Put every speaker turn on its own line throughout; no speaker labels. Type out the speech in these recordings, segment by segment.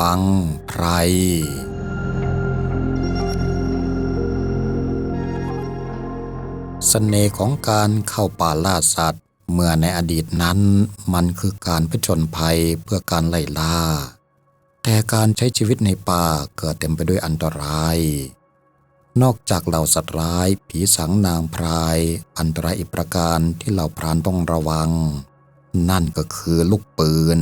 บังไพรเสน่ห์ของการเข้าป่าล่าสัตว์ เมื่อในอดีตนั้นมันคือการผจญภัยเพื่อการไล่ล่า แต่การใช้ชีวิตในป่าเกิดเต็มไปด้วยอันตราย นอกจากเหล่าสัตว์ร้ายผีสังนางพราย อันตรายอีกประการที่เหล่าพรานต้องระวัง นั่นก็คือลูกปืน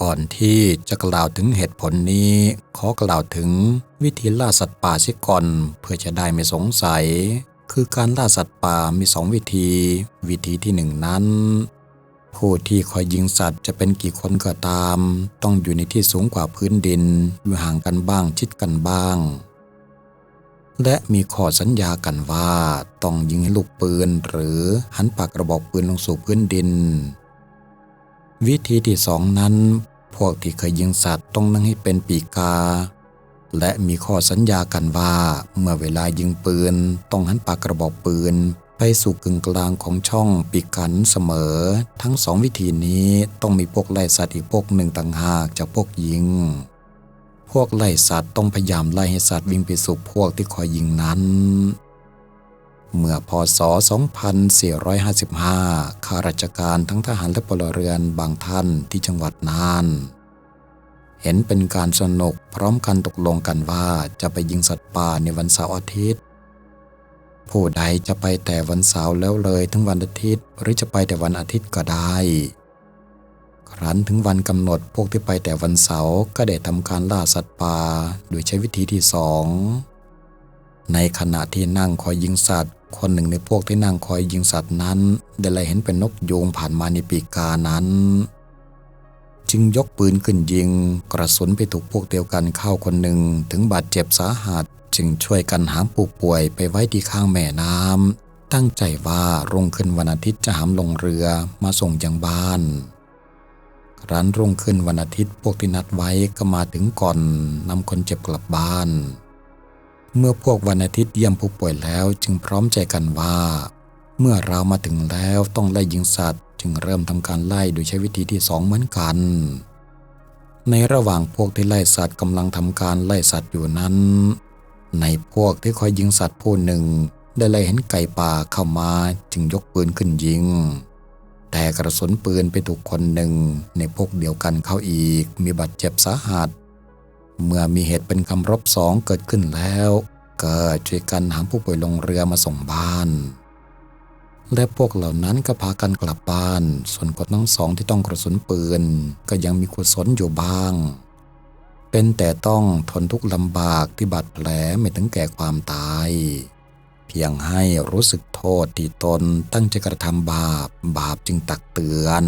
ก่อนที่จะกล่าวถึงเหตุผลนี้ ขอกล่าวถึงวิธีล่าสัตว์ป่าเสียก่อนเพื่อจะได้ไม่สงสัย คือการล่าสัตว์ป่ามีสองวิธี วิธีที่หนึ่งนั้น ผู้ที่คอยยิงสัตว์จะเป็นกี่คนก็ตาม ต้องอยู่ในที่สูงกว่าพื้นดินอยู่ห่างกันบ้างชิดกันบ้าง และมีข้อสัญญากันว่าต้องยิงให้ลูกปืนหรือหันปากกระบอกปืนลงสู่พื้นดินวิธีที่สองนั้น พวกที่เคยยิงสัตว์ต้องนั่งให้เป็นปีกา และมีข้อสัญญากันว่า เมื่อเวลายิงปืน ต้องหันปากกระบอกปืน ไปสู่กึ่งกลางของช่องปีกันเสมอ ทั้งสองวิธีนี้ต้องมีพวกไล่สัตว์อีกพวกหนึ่งต่างหากจากพวกยิง พวกไล่สัตว์ต้องพยายามไล่ให้สัตว์วิ่งไปสู่พวกที่คอยยิงนั้น เมื่อพศ 2455 ข้าราชการทั้งทหารและพลเรือนบางท่านที่จังหวัดน่าน เห็นเป็นการสนุกพร้อมกันตกลงกันว่าจะไปยิงสัตว์ป่าในวันเสาร์อาทิตย์ ผู้ใดจะไปแต่วันเสาร์แล้วเลยถึงวันอาทิตย์ หรือจะไปแต่วันอาทิตย์ก็ได้ ครั้นถึงวันกำหนดพวกที่ไปแต่วันเสาร์ก็ได้ทำการล่าสัตว์ป่าโดยใช้วิธีที่สองในขณะที่นั่งคอยยิงสัตว์ คนหนึ่งในพวกที่นั่งคอยยิงสัตว์นั้นได้เลยเห็นเป็นนกยูงผ่านมาในปีกานั้น จึงยกปืนขึ้นยิง กระสุนไปถูกพวกเดียวกันเข้าคนหนึ่งถึงบาดเจ็บสาหัส จึงช่วยกันหามผู้ป่วยไปไว้ที่ข้างแม่น้ำตั้งใจว่ารุ่งขึ้นวันอาทิตย์จะหามลงเรือมาส่งยังบ้านรันรุ่งขึ้นวันอาทิตย์พวกที่นัดไว้ก็มาถึงก่อนนำคนเจ็บกลับบ้าน เมื่อพวกวันอาทิตย์เยี่ยมผู้ป่วยแล้วจึงพร้อมใจกันว่า เมื่อเรามาถึงแล้วต้องไล่ยิงสัตว์ จึงเริ่มทำการไล่โดยใช้วิธีที่สองเหมือนกัน ในระหว่างพวกที่ไล่สัตว์กำลังทำการไล่สัตว์อยู่นั้น ในพวกที่คอยยิงสัตว์ผู้หนึ่ง ได้ไล่เห็นไก่ป่าเข้ามาจึงยกปืนขึ้นยิง แต่กระสุนปืนไปถูกคนหนึ่งในพวกเดียวกันเข้าอีกมีบาดเจ็บสาหัส เมื่อมีเหตุเป็นคำรบสองเกิดขึ้นแล้ว ก็ช่วยกันหามผู้ป่วยลงเรือมาส่งบ้าน และพวกเหล่านั้นก็พากันกลับบ้าน ส่วนคนทั้งสองที่ต้องกระสุนปืน ก็ยังมีกุศลอยู่บ้าง เป็นแต่ต้องทนทุกข์ลำบากที่บาดแผลไม่ถึงแก่ความตาย เพียงให้รู้สึกโทษที่ตนตั้งใจกระทำบาป บาปจึงตักเตือน